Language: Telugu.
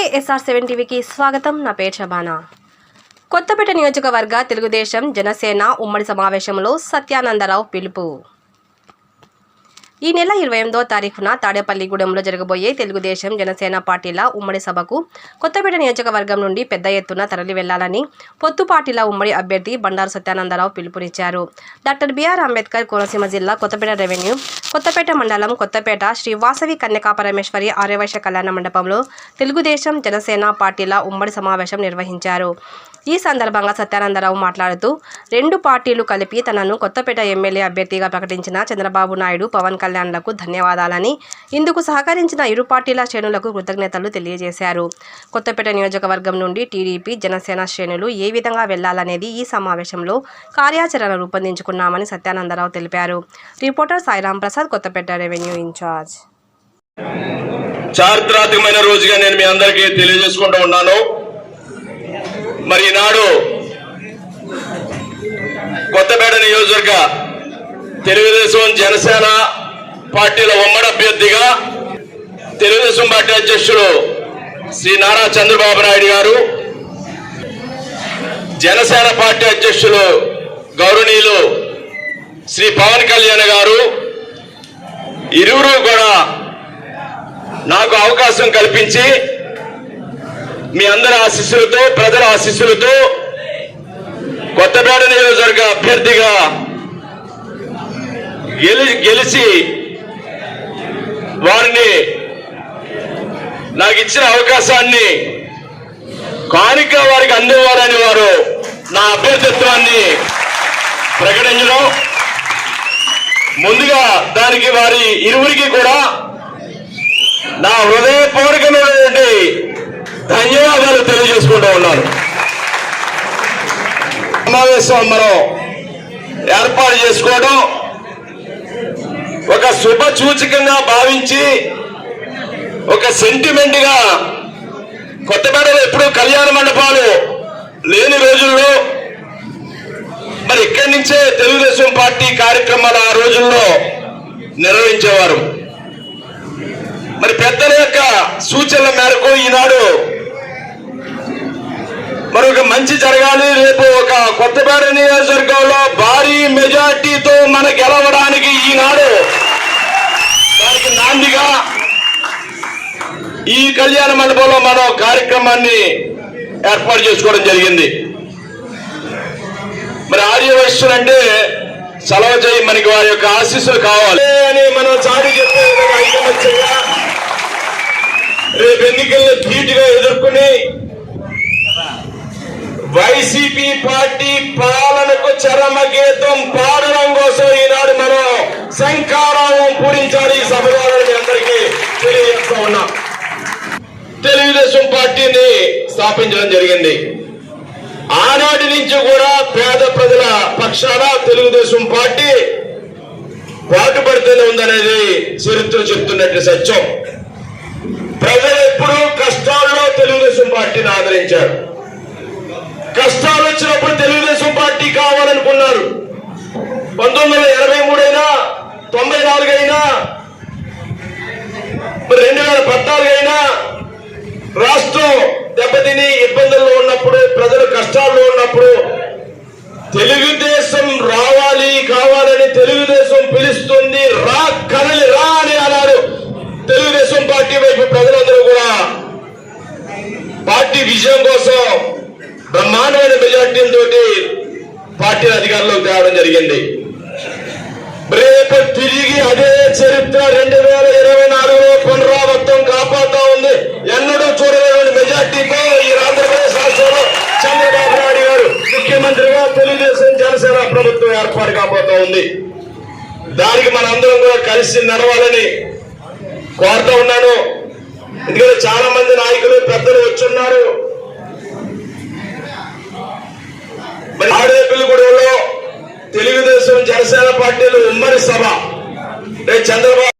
నమస్తే సెవెన్ టీవీకి స్వాగతం. నా పేరు షబానా కొత్తపేట నియోజకవర్గ తెలుగుదేశం జనసేన ఉమ్మడి సమావేశంలో సత్యానందరావు పిలుపు. ఈ నెల ఇరవై ఎనిమిదో తారీఖున తాడేపల్లిగూడెంలో జరగబోయే తెలుగుదేశం జనసేన పార్టీల ఉమ్మడి సభకు కొత్తపేట నియోజకవర్గం నుండి పెద్ద ఎత్తున తరలి వెళ్ళాలని పొత్తు పార్టీల ఉమ్మడి అభ్యర్థి బండారు సత్యానందరావు పిలుపునిచ్చారు. డాక్టర్ బీఆర్ అంబేద్కర్ కోనసీమ జిల్లా కొత్తపేట రెవెన్యూ కొత్తపేట మండలం కొత్తపేట శ్రీ వాసవి కన్యకా పరమేశ్వరి ఆర్యవైశ్య కళ్యాణ మండపంలో తెలుగుదేశం జనసేన పార్టీల ఉమ్మడి సమావేశం నిర్వహించారు. ఈ సందర్భంగా సత్యానందరావు మాట్లాడుతూ రెండు పార్టీలు కలిపి తనను కొత్తపేట ఎమ్మెల్యే అభ్యర్థిగా ప్రకటించిన చంద్రబాబు నాయుడు పవన్ కళ్యాణ్లకు ధన్యవాదాలని ఇందుకు సహకరించిన ఇరు పార్టీల శ్రేణులకు కృతజ్ఞతలు తెలియజేశారు. కొత్తపేట నియోజకవర్గం నుండి టీడీపీ జనసేన శ్రేణులు ఏ విధంగా వెళ్ళాలనేది ఈ సమావేశంలో కార్యాచరణ రూపొందించుకున్నామని సత్యానందరావు తెలిపారు. Reporter Sairam Prasad Kothapeta revenue in charge. చారిత్రాత్మకమైన రోజుగా నేను మీ అందరికీ తెలియజేసుకుంటూ ఉన్నాను. మరి ఈనాడు కొత్తపేట నియోజకవర్గ తెలుగుదేశం జనసేన పార్టీల ఉమ్మడి అభ్యర్థిగా తెలుగుదేశం పార్టీ అధ్యక్షుడు శ్రీ నారా చంద్రబాబు నాయుడు గారు జనసేన పార్టీ అధ్యక్షులు గౌరవనీయులు శ్రీ పవన్ కళ్యాణ్ గారు ఇరువురు కూడా నాకు అవకాశం కల్పించి మీ అందరి ఆశీస్సులతో ప్రజల ఆశీస్సులతో కొత్తపేట నియోజకవర్గ అభ్యర్థిగా గెలి గెలిచి వారిని నాకు ఇచ్చిన అవకాశాన్ని కానుక వారికి అందేవారని వారు నా అభ్యర్థిత్వాన్ని ప్రకటించడం. ముందుగా దానికి వారి ఇరువురికి కూడా నా హృదయపూర్వకమైనటువంటి ధన్యవాదాలు తెలియజేసుకుంటూ ఉన్నాను. సమావేశం మనం ఏర్పాటు చేసుకోవడం ఒక శుభ సూచకంగా భావించి ఒక సెంటిమెంట్గా కొత్తపేటలో ఎప్పుడు కళ్యాణ మండపాలు లేని రోజుల్లో మరి ఇక్కడి నుంచే తెలుగుదేశం పార్టీ కార్యక్రమాలు ఆ రోజుల్లో నిర్వహించేవారు. మరి పెద్దల యొక్క సూచనల మేరకు ఈనాడు మరి ఒక మంచి జరగాలి రేపు ఒక కొత్తపేట నియోజకవర్గంలో భారీ మెజార్టీతో మన గెలవడానికి ఈనాడు దానికి నాందిగా ఈ కళ్యాణ మండపంలో మనం కార్యక్రమాన్ని ఏర్పాటు చేసుకోవడం జరిగింది. మరి ఆర్యవైశ్యులు అంటే సెలవు చేయి మనకి వారి యొక్క ఆశీస్సులు కావాలి. అని మనం చాటి చెప్పే రేపు ఎన్నికల్లో ధీటుగా ఎదుర్కొని వైసీపీ పార్టీ పాలనకు చరమ గీతం పాడడం కోసం ఈనాడు మనం శంకారావం పూరించాలి ఈ ద్వారా మీ అందరికీ తెలియజేస్తా ఉన్నాం పార్టీని స్థాపించడం జరిగింది. ఆనాటి నుంచి కూడా పేద ప్రజల పక్షాన తెలుగుదేశం పార్టీ పాటుపడుతూనే ఉందనేది చరిత్ర చెప్తున్నట్టు సత్యం. ప్రజలు ఎప్పుడూ కష్టాల్లో తెలుగుదేశం పార్టీని ఆదరించారు. కష్టాలు వచ్చినప్పుడు తెలుగుదేశం పార్టీ కావాలనుకున్నారు. పంతొమ్మిది వందల ఎనభై మూడు అయినా తొంభై నాలుగు అయినా రెండు వేల పద్నాలుగు అయినా రాష్ట్రం దెబ్బతిని ఇబ్బందుల్లో ఉన్నప్పుడు ప్రజలు కష్టాల్లో ఉన్నప్పుడు తెలుగుదేశం రావాలి కావాలని తెలుగుదేశం పిలుస్తుంది. రా కరలి రా అని అన్నారు తెలుగుదేశం పార్టీ వైపు ప్రజలందరూ కూడా పార్టీ విజయం కోసం బ్రహ్మాండమైన మెజార్టీలతో పార్టీ అధికారంలోకి తేవడం జరిగింది. రేపు తిరిగి అదే చరిత్ర రెండు వేల ఇరవై నాలుగులో పునరావృతం కాపాడుతా ఉంది ఎన్నడూ చూడలేని మెజార్టీతో ఈ ఆంధ్రప్రదేశ్ రాష్ట్రంలో చంద్రబాబు నాయుడు గారు ముఖ్యమంత్రిగా తెలుగుదేశం జనసేన ప్రభుత్వం ఏర్పాటు కాబోతా ఉంది. దానికి మనందరం కూడా కలిసి నడవాలని కోరుతా ఉన్నాను. ఎందుకంటే చాలా మంది నాయకులు పెద్దలు వచ్చున్నారు. మరి ఆడేపల్లిగూడెంలో తెలుగుదేశం జనసేన పార్టీలు ఉమ్మడి సభ. చంద్రబాబు